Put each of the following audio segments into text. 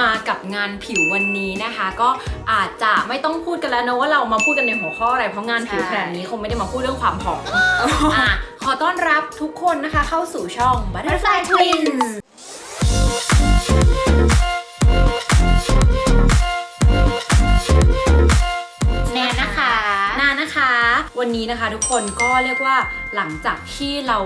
มากับงานผิววันนี้นะคะ ก็อาจจะไม่ต้องพูดกันแล้วนะว่าเรามาพูดกันในหัวข้ออะไรเพราะงานผิวใช่ขนาดนี้คงไม่ได้มาพูดเรื่องความผอมอะขอต้อนรับทุกคนนะคะเข้าสู่ช่อง Butterfly Twins วันนี้นะคะ ทุกคนก็เรียกว่าหลังจากที่เรา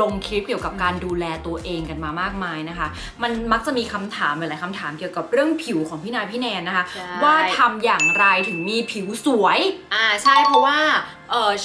ลงคลิปเกี่ยวกับการดูแลตัวเองกันมามากมายนะคะ มันมักจะมีคำถามหลายๆคำถามเกี่ยวกับเรื่องผิวของพี่นายพี่แนนนะคะใช่ว่าทำอย่างไรถึงมีผิวสวย อ่าใช่เพราะว่าเออ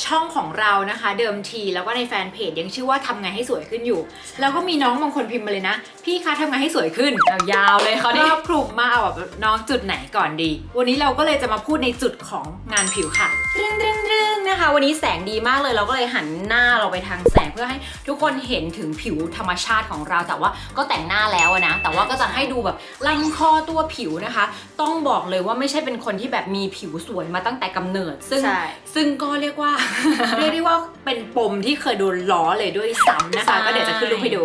ช่องของเรานะคะ เดิมทีแล้วก็ในแฟนเพจยังชื่อว่าทำไงให้สวยขึ้นอยู่ แล้วก็มีน้องบางคนพิมพ์มาเลยนะ พี่คะทำไงให้สวยขึ้นยาวๆเลยเขาคเนี่รยอบคลุมมาเอาแบบน้องจุดไหนก่อนดี วันนี้เราก็เลยจะมาพูดในจุดของงานผิวค่ะเรื่องเรื่องเรื่องนะคะ วันนี้แสงดีมากเลยเราก็เลยหันหน้าเราไปทางแสงเพื่อให้ทุกคนเห็นถึงผิวธรรมชาติของเราแต่ว่าก็แต่งหน้าแล้วอะนะ แต่ว่าก็จะให้ดูแบบลำคอตัวผิวนะคะ ต้องบอกเลยว่าไม่ใช่เป็นคนที่แบบมีผิวสวยมาตั้งแต่กำเนิด ซึ่งใช่ซึ่งก็เรียกว่า เรียกได้ว่าเป็นปมที่เคยโดนล้อเลยด้วยซ้ำนะคะใช่ก็เดี๋ยวจะขึ้นรูปให้ดู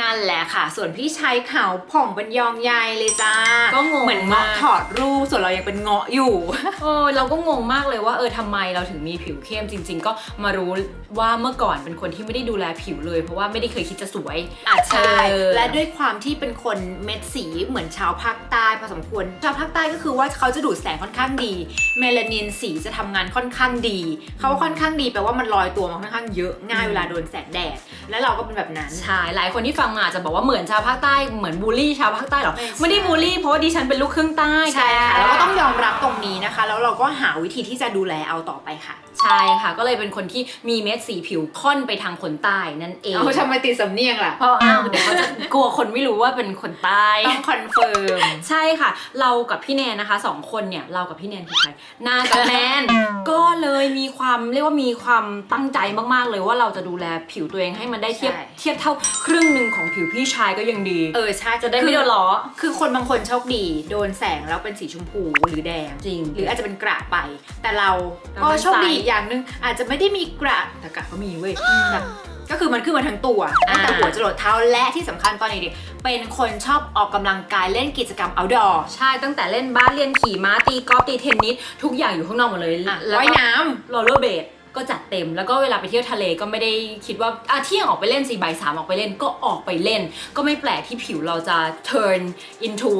นั่นแหละค่ะ ส่วนพี่ชายขาวผ่องเป็นยองใยเลยจ้า ก็งงเหมือนเงาะมาก ถอดรูป ส่วนเรายังเป็นเงาะอยู่เออเราก็งงมากเลยว่าเออทำไมเราถึงมีผิวเข้มจริง ๆ ก็มารู้ว่าเมื่อก่อนเป็นคนที่ไม่ได้ดูแลผิวเลย เพราะว่าไม่ได้เคยคิดจะสวย อาจใช่ เออ และด้วยความที่เป็นคนเม็ดสีเหมือนชาวภาคใต้พอสมควร ชาวภาคใต้ก็คือว่าเขาจะดูดแสงค่อนข้างดี เมลานินสีจะทำงานค่อนข้างดี เขาว่าค่อนข้างดีแปลว่ามันลอยตัวมาค่อนข้างเยอะง่ายเวลาโดนแสงแดด และเราก็เป็นแบบนั้น ใช่หลายคนที่ฟังมาอาจจะบอกว่าเหมือนชาวภาคใต้เหมือนบูลลี่ชาวภาคใต้หรอไม่ใช่ไม่ได้บูลลี่เพราะว่าดิฉันเป็นลูกครึ่งใต้ใช่ค่ะแแล้วก็ต้องยอมรับตรงนี้นะคะ แล้วเราก็หาวิธีที่จะดูแลเอาต่อไปค่ะ ใช่ค่ะ ก็เลยเป็นคนที่มีเม็ดสีผิวค่อนไปทางคนใต้นั่นเองเอาทำไมติดสำเนียงล่ะเพราะอ้าวเดี๋ยวเขาจะกลัวคนไม่รู้ว่าเป็นคนใต้ต้องคอนเฟิร์มใช่ค่ะ เรากับพี่แนนนะคะสองคนเนี่ยเรากับพี่แนนคือใครนากับแนนก็เลยมีความเรียกว่ามีความตั้งใจมากๆเลยว่าเราจะดูแลผิวตัวเองให้มันได้เทียบใช่เทียบเท่าครึ่งหนึ่งของผิวพี่ชายก็ยังดี เออใช่จะได้ไม่โดนล้อ คือคนบางคนโชคดี โดนแสงแล้วเป็นสีชมพูหรือแดง จริง หรืออาจจะเป็นกระไป แต่เราเราก็เป็นโชคดีไซส์อีกอย่างหนึงอาจจะไม่ได้มีกระแต่กระก็มีเว้ยแบบก็คือมันขึ้นมาทั้งตัวอ่าตั้งแต่หัวจรดเท้าและที่สำคัญตอนเด็กๆเป็นคนชอบออกกำลังกายเล่นกิจกรรม outdoor ใช่ตั้งแต่เล่นบาสเรียนขี่ม้าตีกอล์ฟตีเทนนิสทุกอย่างอยู่ข้างนอกหมดเลยอะแล้วว่ายก็น้ำโรลเลอร์เบด ก็จัดเต็ม แล้วก็เวลาไปเที่ยวทะเลก็ไม่ได้คิดว่าอะเที่ยงออกไปเล่นสี่บ่ายสามออกไปเล่นก็ออกไปเล่น ก็ไม่แปลกที่ผิวเราจะ turn into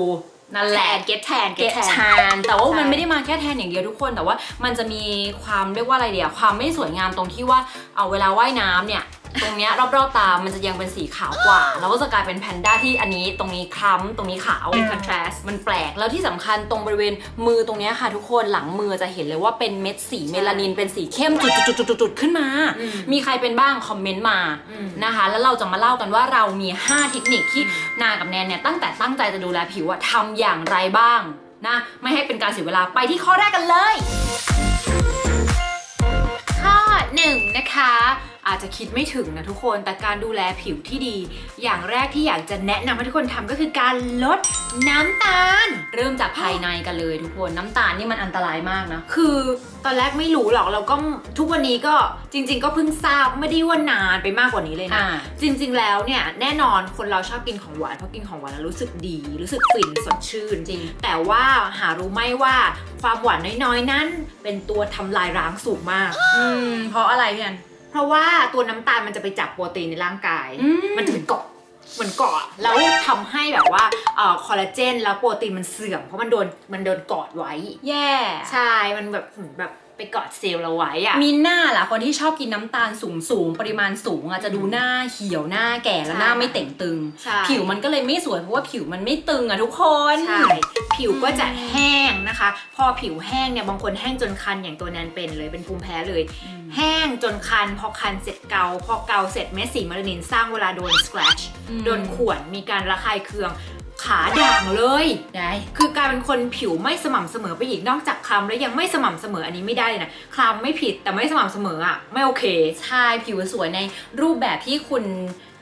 นั่นแหละ get tan get get tan tan แต่ว่าใช่มันไม่ได้มาแค่แทนอย่างเดียวทุกคน แต่ว่ามันจะมีความเรียกว่าอะไรเดียวความไม่สวยงามตรงที่ว่า เอาเวลาว่ายน้ำเนี่ย ตรงเนี้ยรอบๆตา มันจะยังเป็นสีขาวกว่าแล้วก็จะกลายเป็นแพนด้าที่อันนี้ตรงนี้คล้ำตรงนี้ขาวเป็น contrast มันแปลก แล้วที่สำคัญตรงบริเวณมือตรงเนี้ยค่ะทุกคนหลังมือจะเห็นเลยว่าเป็นเม็ดสีเมลานินเป็นสีเข้มจุดๆๆๆๆขึ้นมาอืมมีใครเป็นบ้างคอมเมนต์มาอืมนะคะ แล้วเราจะมาเล่ากันว่าเรามี 5 เทคนิคที่นากับแนนเนี่ยตั้งแต่ตั้งใจจะดูแลผิวอะทำอย่างไรบ้างนะไม่ให้เป็นการเสียเวลาไปที่ข้อแรกกันเลย ข้อหนึ่งนะคะ อาจจะคิดไม่ถึงนะทุกคน แต่การดูแลผิวที่ดี อย่างแรกที่อยากจะแนะนำให้ทุกคนทำก็คือการลดน้ำตาล เริ่มจากภายในกันเลยทุกคนน้ำตาลนี่มันอันตรายมากนะ คือตอนแรกไม่รู้หรอกเราก็ทุกวันนี้ก็จริง ๆ ก็เพิ่งทราบไม่ได้ว่านานไปมากกว่านี้เลยนะอ่าจริง ๆ แล้วเนี่ยแน่นอนคนเราชอบกินของหวานเพราะกินของหวานแล้วรู้สึกดี รู้สึกฟินสดชื่นจริง แต่ว่าหารู้ไหมว่าความหวานน้อยๆนั้น เป็นตัวทำลายร้างสูงมาก อืมเพราะอะไรพี่แอนเพ ราะว่าตัวน้ำตาลมันจะไปจับโปรตีนในร่างกายอืมมันจะไปเกาะเหมือนเกาะอะแล้วทำให้แบบว่าเอ่อคอลลาเจนแล้วโปรตีนมันเสื่อมเพราะมันโดนมันโดนกอดไว้ แย่ ใช่ มันแบบเหมือนแบบ ไปเกาะเซลล์เราไว้อะมีหน้าล่ะคนที่ชอบกินน้ำตาลสูงสูงๆปริมาณสูงอะจะดูหน้าเหี่ยวหน้าแก่แล้วใช่หน้าไม่เต่งตึงใช่ผิวมันก็เลยไม่สวยเพราะว่าผิวมันไม่ตึงอะทุกคนใช่ผิวก็จะแห้งนะคะ พอผิวแห้งเนี่ยบางคนแห้งจนคันอย่างตัวแนนเป็นเลยเป็นภูมิแพ้เลยอืมแห้งจนคัน พอคันเสร็จเกา พอเกาเสร็จเม็ดสีเมลานินสร้างเวลาโดน scratch อืมโดนข่วนมีการระคายเคือง ขาด่างเลยไงคือกลายเป็นคนผิวไม่สม่ำเสมอไปอีกนอกจากคล้ำแล้วยังไม่สม่ำเสมออันนี้ไม่ได้เลยนะคล้ำไม่ผิดแต่ไม่สม่ำเสมออะไม่โอเคใช่ผิวสวยในรูปแบบที่คุณ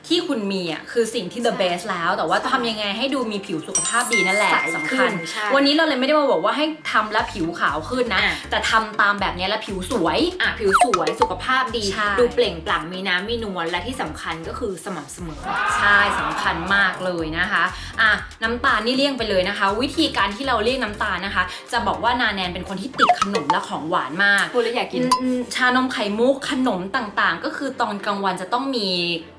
ที่คุณมีอะคือสิ่งที่ the ใช่ best แล้ว แต่ว่าใช่ทำยังไงให้ดูมีผิวสุขภาพดีนั่นแหละใสสำขึ้คัญนใช่วันนี้เราเลยไม่ได้มาบอกว่าให้ทำแล้วผิวขาวขึ้นนะ อะ แต่ทำตามแบบนี้แล้วผิวสวย อะผิวสวยสุขภาพดี ใช่ ดูเปล่งปลั่งมีน้ำมีนวลและที่สำคัญก็คือสม่ำเสมอ ใช่สำคัญมากเลยนะคะอะน้ำตาลนี่เลี่ยงไปเลยนะคะ วิธีการที่เราเลี่ยงน้ำตาลนะคะ จะบอกว่านาแนนเป็นคนที่ติดขนมและของหวานมาก พูดแล้วอยากกิน อืมชานมไข่มุกขนมต่างๆ ก็คือตอนกลางวันจะต้องมี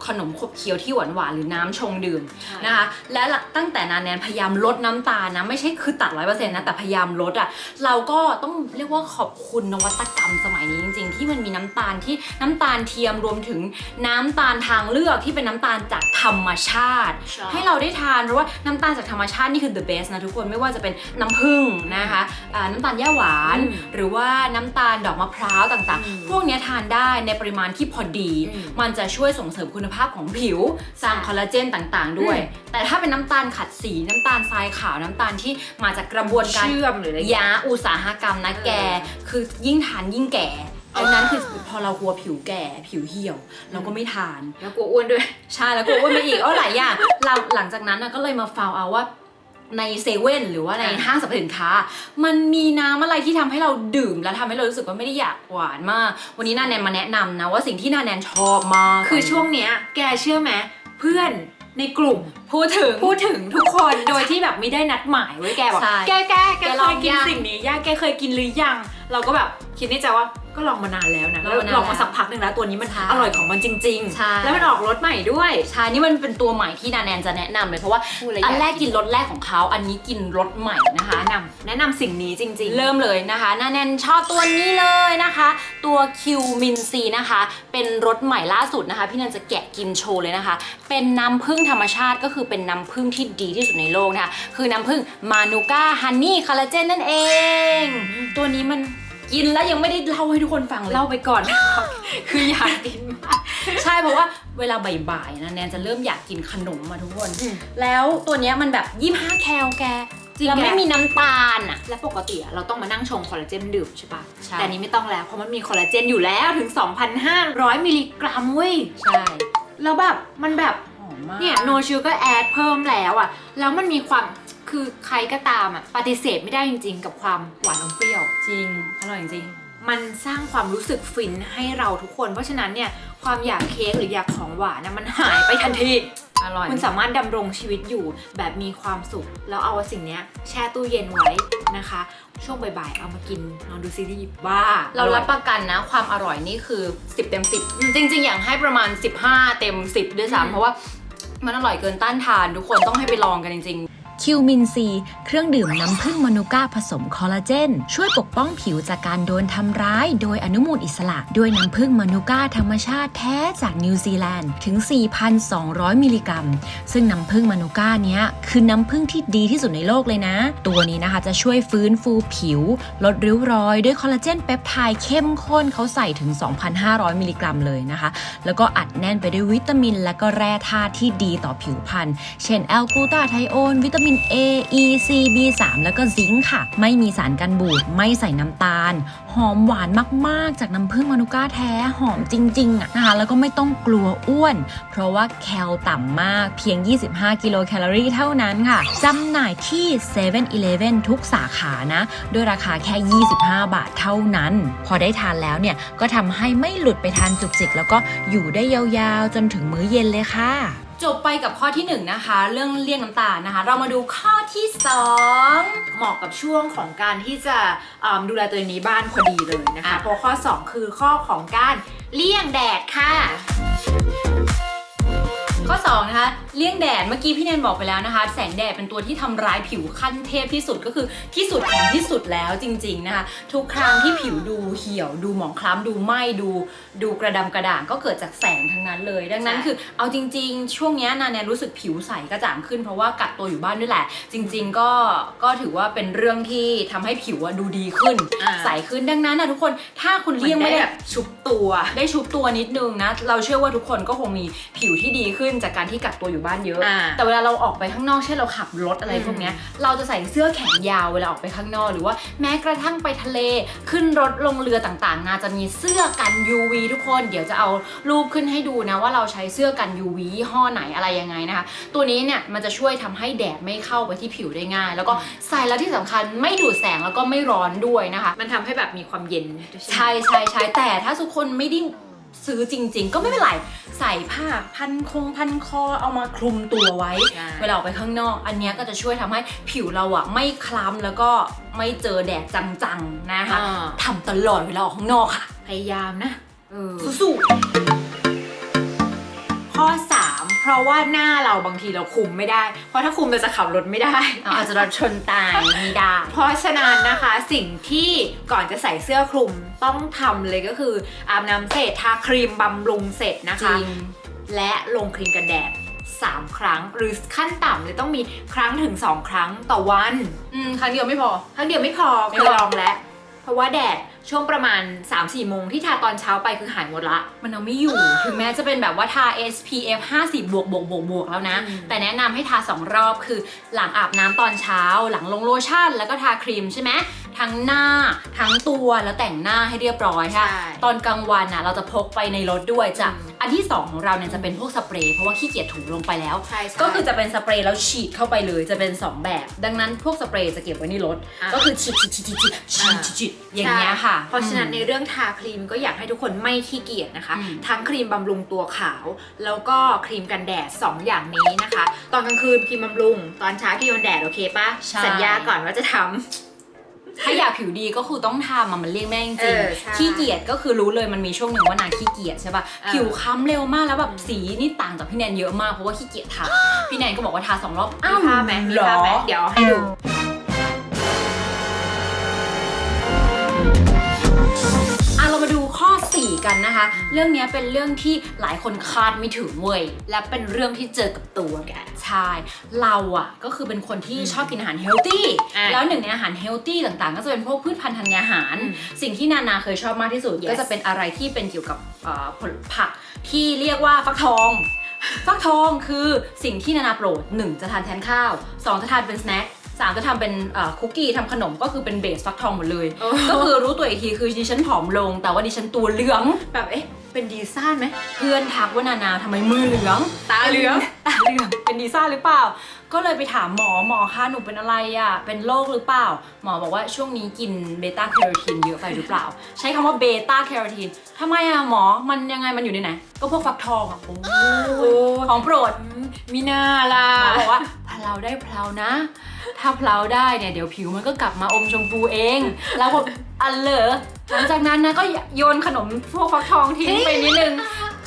ขนมขบเคี้ยวที่หวานๆหรือน้ำชงดื่มใช่นะคะและหลังตั้งแต่นาแนนพยายามลดน้ำตาลนะไม่ใช่คือตัดร้อยเปอร์เซ็นต์นะแต่พยายามลดอะ่ะเราก็ต้องเรียกว่าขอบคุณนวัตกรรมสมัยนี้จริง ๆ ที่มันมีน้ำตาลที่น้ำตาลเทียมรวมถึงน้ำตาลทางเลือกที่เป็นน้ำตาลจากธรรมชาติใช่ให้เราได้ทานเพราะว่าน้ำตาลจากธรรมชาตินี่คือ the best นะทุกคนไม่ว่าจะเป็นน้ำผึ้งนะคะอ่าน้ำตาลย่าหวานอืมหรือว่าน้ำตาลดอกมะพร้าวต่างอืมๆพวกเนี้ยทานได้ในปริมาณที่พอดีอืมมันจะช่วยส่งเสริมคุณภาพของผิวสร้างคอลลาเจนต่างๆ ด้วยอืมแต่ถ้าเป็นน้ำตาลขัดสีน้ำตาลทรายขาวน้ำตาลที่มาจากกระบวนการเชื่อมหรืออะไรยาอุตสาหกรรมนะเออแก คือยิ่งทานยิ่งแก่ดังนั้นคือพอเรากลัวผิวแก่ผิวเหี่ยว เราก็ไม่ทาน แล้วกลัวอ้วนด้วย ใช่แล้วกลัวว่ามีอีกเอาหลายอย่างเราหลังจากนั้นน่ะก็เลยมาฟาวเอาว่า ในเซเว่นหรือว่าในอ่าห้างสรรพสินค้า มันมีน้ำอะไรที่ทำให้เราดื่มแล้วทำให้เรารู้สึกว่าไม่ได้อยากหวานมาก วันนี้นาแนนมาแนะนำนะว่าสิ่งที่นาแนนชอบมาก คือช่วงเนี้ยแกเชื่อไหมเพื่อนในกลุ่มพูดถึงพูดถึงทุกคนโดยที่แบบไม่ได้นัดหมายไว้ยแกบอกใช่แกแกแกแกเคลองยกินยังสิ่งนี้ย่าแกเคยกินหรือยัง เราก็แบบคิดในใจว่า ก็ลองมานานแล้วนะลองมานานลองมาสักพักหนึ่งแล้วตัวนี้มันใช่อร่อยของมันจริงใช่ ๆ แล้วมันออกรสใหม่ด้วย ใช่นี่มันเป็นตัวใหม่ที่นาแนนจะแนะนำเลยเพราะว่าพูดเลยอันแรกอยากกิกินนรสแรกของเขาอันนี้กินรสใหม่นะคะ แนะนำแนะนำสิ่งนี้จริง ๆ เริ่มเลยนะคะนาแนนชอบตัวนี้เลยนะคะ ตัวคิวมินซีนะคะ เป็นรสใหม่ล่าสุดนะคะ พี่นันจะแกะกินโชว์เลยนะคะ เป็นน้ำผึ้งธรรมชาติก็คือเป็นน้ำผึ้งที่ดีที่สุดในโลกนะคะ คือน้ำผึ้งมานูก้าฮันนี่คอลลาเจนนั่นเอง ตัวนี้มัน กินแล้วยังไม่ได้เล่าให้ทุกคนฟังเลยเล่าไปก่อน คืออยากกินมากใช่เพราะว่าเวลาบ่ายๆนะแนนจะเริ่มอยากกินขนมมาทุกคนอืมแล้วตัวเนี้ยมันแบบ25แคลแกจริงแล้วแกไม่มีน้ำตาลอะ และปกติอะเราต้องมานั่งชงคอลลาเจนดื่มใช่ปะใช่ แต่อันนี้ไม่ต้องแล้ว เพราะมันมีคอลลาเจนอยู่แล้วถึง 2,500 มิลลิกรัมเว้ย ใช่แล้วแบบมันแบบ หอมมากเนี่ยโนชิลก็แอดเพิ่มแล้วอะแล้วมันมีความ คือใครก็ตามอะปฏิเสธไม่ได้จริง ๆ กับความหวานอมเปรี้ยว จริง อร่อยจริง มันสร้างความรู้สึกฟินให้เราทุกคน เพราะฉะนั้นเนี่ยความอยากเค้กหรืออยากของหวานนะมันหายไปทันทีอร่อย คุณสามารถดำรงชีวิตอยู่แบบมีความสุข แล้วเอาสิ่งเนี้ยแช่ตู้เย็นไว้นะคะ ช่วงบ่ายๆเอามากินนอนดูซีรีส์บ้าเรารับอประกันนะ ความอร่อยนี่คือ 10 เต็ม 10 จริง ๆ อย่างให้ประมาณ 15 เต็ม 10 ด้วยอืมซ้ำเพราะว่ามันอร่อยเกินต้านทานทุกคนต้องให้ไปลองกันจริง คิวมินซี เครื่องดื่มน้ำผึ้งมนูก้าผสมคอลลาเจน ช่วยปกป้องผิวจากการโดนทำร้าย โดยอนุมูลอิสระ ด้วยน้ำผึ้งมนูก้าธรรมชาติแท้จากนิวซีแลนด์ถึง 4,200 มิลลิกรัม ซึ่งน้ำผึ้งมนูก้าเนี้ยคือน้ำผึ้งที่ดีที่สุดในโลกเลยนะ ตัวนี้นะคะจะช่วยฟื้นฟูผิว ลดริ้วรอยด้วยคอลลาเจนเปปไทด์เข้มข้นเขาใส่ถึง 2,500 มิลลิกรัมเลยนะคะ แล้วก็อัดแน่นไปด้วยวิตามิน และก็แร่ธาตุที่ดีต่อผิวพรรณ เช่นแอลกูตาไทโอนวิตามินมิน A E C B3 แล้วก็ซิงค์ค่ะ ไม่มีสารกันบูด ไม่ใส่น้ำตาล หอมหวานมากๆ จากน้ำผึ้งมานูก้าแท้ หอมจริงๆอะนะคะ แล้วก็ไม่ต้องกลัวอ้วน เพราะว่าแคลต่ำมากเพียง 25 กิโลแคลอรี่เท่านั้นค่ะ จำหน่ายที่7 e เ e ่ e อทุกสาขานะ ด้วยราคาแค่ 25 บาทเท่านั้น พอได้ทานแล้วเนี่ยก็ทำให้ไม่หลุดไปทานจุกจิก แล้วก็อยู่ได้ยาวๆ จนถึงมื้อเย็นเลยค่ะ จบไปกับข้อที่1นนะคะ เรื่องเลี่ยงน้ำตาลนะคะ เรามาดูข้อที่ 2 เหมาะกับช่วงของการที่จะดูแลตัวเองในบ้านพอดีเลยนะคะอะเพราะข้อ 2 คือข้อของการเลี่ยงแดดค่ะ ข้อ2นะคะเลี่ยงแดดเมื่อกี้พี่แนนบอกไปแล้วนะคะ แสงแดดเป็นตัวที่ทำร้ายผิวขั้นเทพที่สุดก็คือที่สุดของที่สุดแล้วจริง ๆนะคะ ทุกครั้งที่ผิวดูเหี่ยวดูหมองคล้ำดูไหม้ดูดูกระดำกระด่างก็เกิดจากแสงทั้งนั้นเลย ดังนั้นใช่คือเอาจริง ๆ ช่วงเนี้ยนาแนนรู้สึกผิวใสกระจ่างขึ้นเพราะว่ากักตัวอยู่บ้านด้วยแหละ จริง ๆ ก็ก็ถือว่าเป็นเรื่องที่ทำให้ผิวอะดูดีขึ้นอ่าใสขึ้นดังนั้นนะทุกคนถ้าคุณเลี่เลี่ยยงงไม่ไม่ได้ได้แบบชุบตัว ได้ชุบตัวนิดนึงนะเราเชื่อว่าทุกคนก็คงมีผิวที่ดีขึ้นจากการที่กักตัวอยู่บ้านเยอะ อ่า แต่เวลาเราออกไปข้างนอกเช่นเราขับรถอะไรพวกเนี้ยเราจะใส่เสื้อแขนยาวเวลาออกไปข้างนอก หรือว่าแม้กระทั่งไปทะเลขึ้นรถลงเรือต่างๆนาจะมีเสื้อกัน UV ทุกคน เดี๋ยวจะเอารูปขึ้นให้ดูนะว่าเราใช้เสื้อกัน UV ยี่ห้อไหนอะไรยังไงนะคะ ตัวนี้เนี่ยมันจะช่วยทำให้แดดไม่เข้าไปที่ผิวได้ง่าย แล้วก็ใส่แล้วที่สำคัญไม่ดูดแสงแล้วก็ไม่ร้อนด้วยนะคะ มันทำให้แบบมีความเย็นใช่ใช่ใช่แต่ถ้าทุกคนไม่ได้ ซื้อจริง ๆ ก็ไม่เป็นไร ใส่ผ้าพันคงพันคอเอามาคลุมตัวไว้ ใช่ เวลาออกไปข้างนอก อันเนี้ยก็จะช่วยทำให้ผิวเราอะไม่คล้ำแล้วก็ไม่เจอแดดจังๆนะคะอ่าทำตลอดเวลาออกข้างนอกค่ะพยายามนะเออสู้ข้อ3 เพราะว่าหน้าเราบางทีเราคุมไม่ได้ เพราะถ้าคุมเราจะขับรถไม่ได้ๆเอาอาจจะโดนชนตายไม่ได้ เพราะฉะนั้นนะคะสิ่งที่ก่อนจะใส่เสื้อคลุมต้องทำเลยก็คืออาบน้ำเสร็จทาครีมบำรุงเสร็จนะจริคะงและลงครีมกันแดด 3 ครั้งหรือขั้นต่ำเลยต้องมีครั้งถึง 2 ครั้งต่อวัน อืมครั้งเดียวไม่พอ ครั้งเดียวไม่พอไม่เคพยอ ลองแล้ว เพราะว่าแดด ช่วงประมาณ 3-4โมงที่ทาตอนเช้าไปคือหายหมดละ มันเอาไม่อยู่ ถึงแม้จะเป็นแบบว่าทา SPF 50 บวกบวกบวกบวกแล้วนะอืมแต่แนะนำให้ทา 2 รอบคือหลังอาบน้ำตอนเช้า หลังลงโลชั่น แล้วก็ทาครีมใช่ไหมทั้งหน้าทั้งตัวแล้วแต่งหน้าให้เรียบร้อยค่ะ ตอนกลางวันน่ะเราจะพกไปในรถด้วยจะอืมอันที่ 2 ของเราเนี่ยจะเป็นพวกสเปรย์เพราะว่าขี้เกียจถูลงไปแล้วใช่ใช่ก็คือจะเป็นสเปรย์แล้วฉีดเข้าไปเลยจะเป็น 2 แบบ ดังนั้นพวกสเปรย์จะเก็บไว้ในรถอะก็คือฉีดฉีดฉีดฉีดฉีดฉีดฉีดอย่างเงี้ยค่ะเพราะฉะนั้นในอืมเรื่องทาครีมก็อยากให้ทุกคนไม่ขี้เกียจนะคะอืมทั้งครีมบำรุงตัวขาว แล้วก็ครีมกันแดด 2 อย่างนี้นะคะ ตอนกลางคืนครีมบำรุง ตอนเช้าครีมกันแดดโอเคปะใช่ สัญญาก่อนว่าจะทำ ถ้าอยากผิวดีก็คือต้องทำอะมันเลี่ยงไม่ได้จเอริงอใช่ๆขี้เกียจก็คือรู้เลยมันมีช่วงหนึ่งว่านางขี้เกียจใช่ป่ะเออผิวค้ำเร็วมากแล้วแบบสีนี่ต่างจากพี่แนนเยอะมากเพราะว่าขี้เกียจทาพี่แนนก็บอกว่าทาสองรอบอ้าวมีภาพไหมมีเหรอ ภาพไหมเดี๋ยวเอาให้ดู ข้อ4กันนะคะ เรื่องเนี้ยเป็นเรื่องที่หลายคนคาดไม่ถึงเว้ยและเป็นเรื่องที่เจอกับตัวแกใช่เราอะก็คือเป็นคนที่ชอบกินอาหารเฮลตี้อะแล้วหนึ่งในอาหารเฮลตี้ต่างๆ ก็จะเป็นพวกพืชพันธุ์ธัญญาหารอืมสิ่งที่นานาเคยชอบมากที่สุด Yes ก็จะเป็นอะไรที่เป็นเกี่ยวกับเอ่อผลผักที่เรียกว่าฟักทองฟักทองคือสิ่งที่นานาโปรด 1 จะทานแทนข้าว 2 จะทานเป็นสแน็ค สามจะทำเป็นเอ่อคุกกี้ทำขนมก็คือเป็นเบสฟักทองหมดเลยโอ้ก็คือรู้ตัวอีกทีคือดิฉันผอมลง แต่ว่าดิฉันตัวเหลืองแบบเอ๊ะเป็นดีซ่านไหมเพื่อนทักว่านานาทำไมมือเหลือง ตาเหลืองตาเหลืองเป็นดีซ่าหรือเปล่า ก็เลยไปถามหมอหมอคะหนูเป็นอะไรอะเป็นโรคหรือเปล่า หมอบอกว่าช่วงนี้กินเบต้าแคโรทีนเยอะไปหรือเปล่า ใช้คำว่าเบต้าแคโรทีนทำไมอะหมอมันยังไงมันอยู่ในไหน ก็พวกฟักทองอะโอ้โอ้ของโปรดมีน้าล่ะหมอบอกว่าเพลาได้เพลานะ ถ้าเพลาได้เนี่ยเดี๋ยวผิวมันก็กลับมาอมชมพูเองแล้วแบบอันเหลอหลังจากนั้นนะก็โยนขนมพวกฟักทองทิ้งไปนิดนึง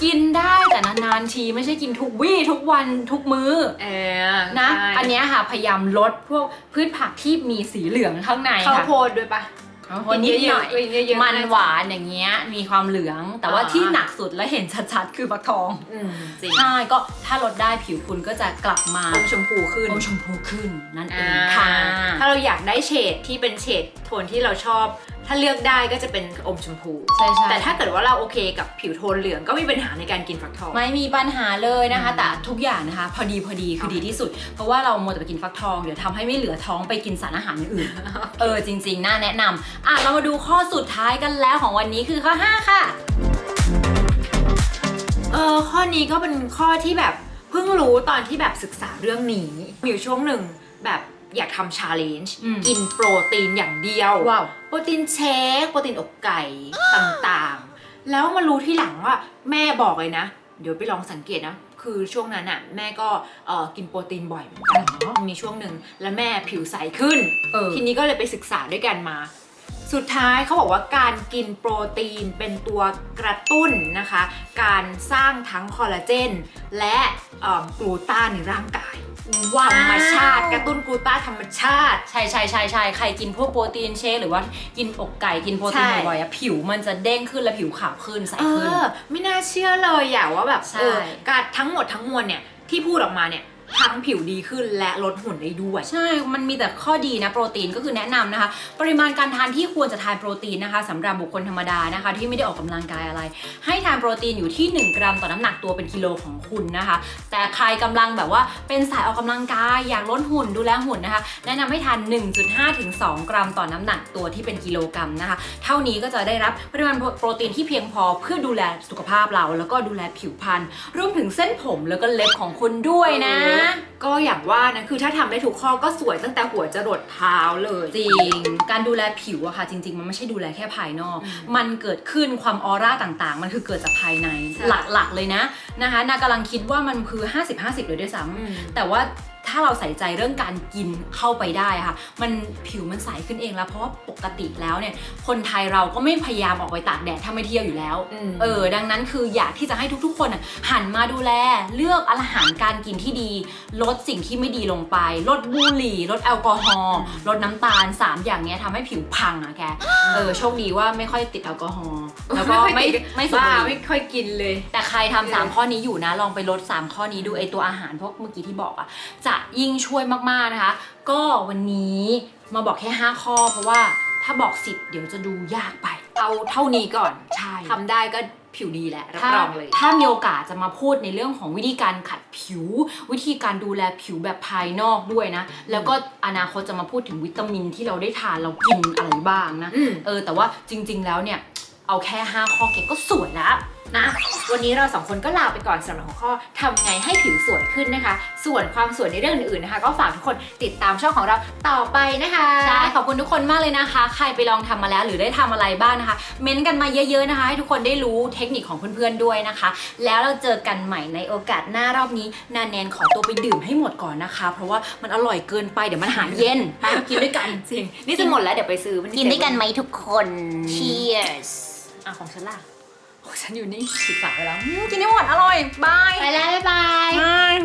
กินได้แต่นานๆทีไม่ใช่กินทุกวี่ทุกวันทุกมื้อเออนะใช่อันเนี้ยค่ะพยายามลดพวกพืชผักที่มีสีเหลืองข้างในข้าวค่ะโพดด้วยปะข้าวโพดนิดหน่อยกินเยอะๆกินเยอะๆมันหวานอย่างเงี้ยมีความเหลือง แต่ว่าอ่าที่หนักสุดและเห็นชัดๆคือฟักทองอืมจริง ใช่ก็ถ้าลดได้ผิวคุณก็จะกลับมาอมชมพูขึ้น อมชมพูขึ้นนั่นเออ่างค่ะ ถ้าเราอยากได้เฉดที่เป็นเฉดโทนที่เราชอบ ถ้าเลือกได้ก็จะเป็นอมชมพู ใช่ใช่แต่ถ้าเกิดว่าเราโอเคกับผิวโทนเหลืองก็ไม่มีปัญหาในการกินฟักทอง ไม่มีปัญหาเลยนะคะอืมแต่ทุกอย่างนะคะ พอดีพอดีคือดีที่สุด เพราะว่าเราโมวแต่ไปกินฟักทองเดี๋ยวทำให้ไม่เหลือท้องไปกินสารอาหารอย่างอื่น เออจริง ๆ น่าแนะนำอะเรามาดูข้อสุดท้ายกันแล้วของวันนี้คือข้อ 5 ค่ะ เออข้อนี้ก็เป็นข้อที่แบบเพิ่งรู้ตอนที่แบบศึกษาเรื่องนี้มีอยู่ช่วงหนึ่งแบบ อยากทำชาเลนจ์อืม กินโปรตีนอย่างเดียว ว้าว โปรตีนเชคโปรตีนอกไก่ต่างๆ แล้วมารู้ที่หลังว่าแม่บอกเลยนะ เดี๋ยวไปลองสังเกตนะ คือช่วงนั้นอะแม่ก็เอ่อกินโปรตีนบ่อยเหมือนกันมีช่วงหนึ่งแล้วแม่ผิวใสขึ้น เออ ทีนี้ก็เลยไปศึกษาด้วยกันมา สุดท้ายเขาบอกว่าการกินโปรตีนเป็นตัวกระตุ้นนะคะ การสร้างทั้งคอลลาเจน และเอิ่มกลูต้าในร่างกายว้าวธรรมชาติ กระตุ้นกลูต้าธรรมชาติ ใช่ใช่ใช่ใช่ใครกินพวกโปรตีนเชคหรือว่ากินอกไก่กินโปรตีนใช่บ่อยๆอะผิวมันจะเด้งขึ้นและผิวขาวขึ้นใสเอขึ้นอไม่น่าเชื่อเลยอย่าว่าแบบใช่เออการทั้งหมดทั้งมวลเนี่ยที่พูดออกมาเนี่ย ทั้งผิวดีขึ้นและลดหุ่นได้ด้วย ใช่ มันมีแต่ข้อดีนะโปรตีนก็คือแนะนำนะคะ ปริมาณการทานที่ควรจะทานโปรตีนนะคะสำหรับบุคคลธรรมดานะคะ ที่ไม่ได้ออกกำลังกายอะไร ให้ทานโปรตีนอยู่ที่ 1 กรัมต่อน้ำหนักตัวเป็นกิโลของคุณนะคะ แต่ใครกำลังแบบว่าเป็นสายออกกำลังกายอยากลดหุ่นดูแลหุ่นนะคะ แนะนำให้ทาน 1.5ถึง2กรัมต่อน้ำหนักตัวที่เป็นกิโลกรัมนะคะ เท่านี้ก็จะได้รับปริมาณโปรตีนที่เพียงพอเพื่อดูแลสุขภาพเรา แล้วก็ดูแลผิวพรรณรวมถึงเส้นผมแล้วก็เล็บของคุณด้วยนะก็อย่างว่านะคือถ้าทำได้ถูกข้อก็สวยตั้งแต่หัวจรดเท้าเลย จริง การดูแลผิวอะค่ะจริง ๆ มันไม่ใช่ดูแลแค่ภายนอกอืมมันเกิดขึ้นความออร่าต่างๆ มันคือเกิดจากภายในใช่หลักๆเลยนะนะคะนากำลังคิดว่ามันคือ 50-50 เลยด้วยซ้ำอืมแต่ว่า ถ้าเราใส่ใจเรื่องการกินเข้าไปได้ค่ะ มันผิวมันใสขึ้นเองแล้ว เพราะว่าปกติแล้วเนี่ย คนไทยเราก็ไม่พยายามออกไปตากแดดถ้าไม่เที่ยวอยู่แล้วอืมเออ ดังนั้นคืออยากที่จะให้ทุกๆ คนอะหันมาดูแล เลือกอาหารการกินที่ดี ลดสิ่งที่ไม่ดีลงไป ลดบุหรี่ ลดแอลกอฮอล์ลดน้ำตาล 3 อย่างเนี้ยทำให้ผิวพังอะแกเออโชคดีว่าไม่ค่อยติดแอลกอฮอล์แล้วก็ไม่ไม่สูบบ้าบุหไม่รี่ค่อยกินเลย แต่ใครทำสามข้อนี้อยู่นะลองไปลด 3 ข้อนี้ดูไอตัวอาหารพวกเมื่อกี้ที่บอกอะจะยิ่งช่วยมากๆนะคะ ก็วันนี้มาบอกแค่ 5 ข้อ เพราะว่าถ้าบอก 10 เดี๋ยวจะดูยากไป เอาเท่านี้ก่อนใช่ทำได้ก็ผิวดีแหละรับถ้ารองเลย ถ้ามีโอกาสจะมาพูดในเรื่องของวิธีการขัดผิว วิธีการดูแลผิวแบบภายนอกด้วยนะ แล้วก็อนาคตจะมาพูดถึงวิตามินที่เราได้ทานเรากินอะไรบ้างนะอืมเออแต่ว่าจริง ๆ แล้วเนี่ยเอาแค่ 5 ข้อเก็บก็สวยแล้ว นะ วันนี้เราสองคนก็ลาไปก่อนสำหรับหัวข้อทำไงให้ผิวสวยขึ้นนะคะ ส่วนความสวยในเรื่องอื่นๆนะคะ ก็ฝากทุกคนติดตามช่องของเราต่อไปนะคะใช่ขอบคุณทุกคนมากเลยนะคะ ใครไปลองทำมาแล้วหรือได้ทำอะไรบ้างนะคะ เม้นต์กันมาเยอะ ๆนะคะ ให้ทุกคนได้รู้เทคนิคของเพื่อนๆด้วยนะคะ แล้วเราเจอกันใหม่ในโอกาสหน้ารอบนี้นาแนนขอตัวไปดื่มให้หมดก่อนนะคะ เพราะว่ามันอร่อยเกินไปเดี๋ยวมันหายเย็นไปกินด้วยกันจริงนี่จะหมดแล้วเดี๋ยวไปซื้อมักินด้วยกันไหมทุกคน Cheers อะของฉันล่ะของ ฉันอยู่นี่ปิดฝาไปแล้วอืมกินได้หมดอร่อย บาย ไปแล้ว บ๊ายบาย บาย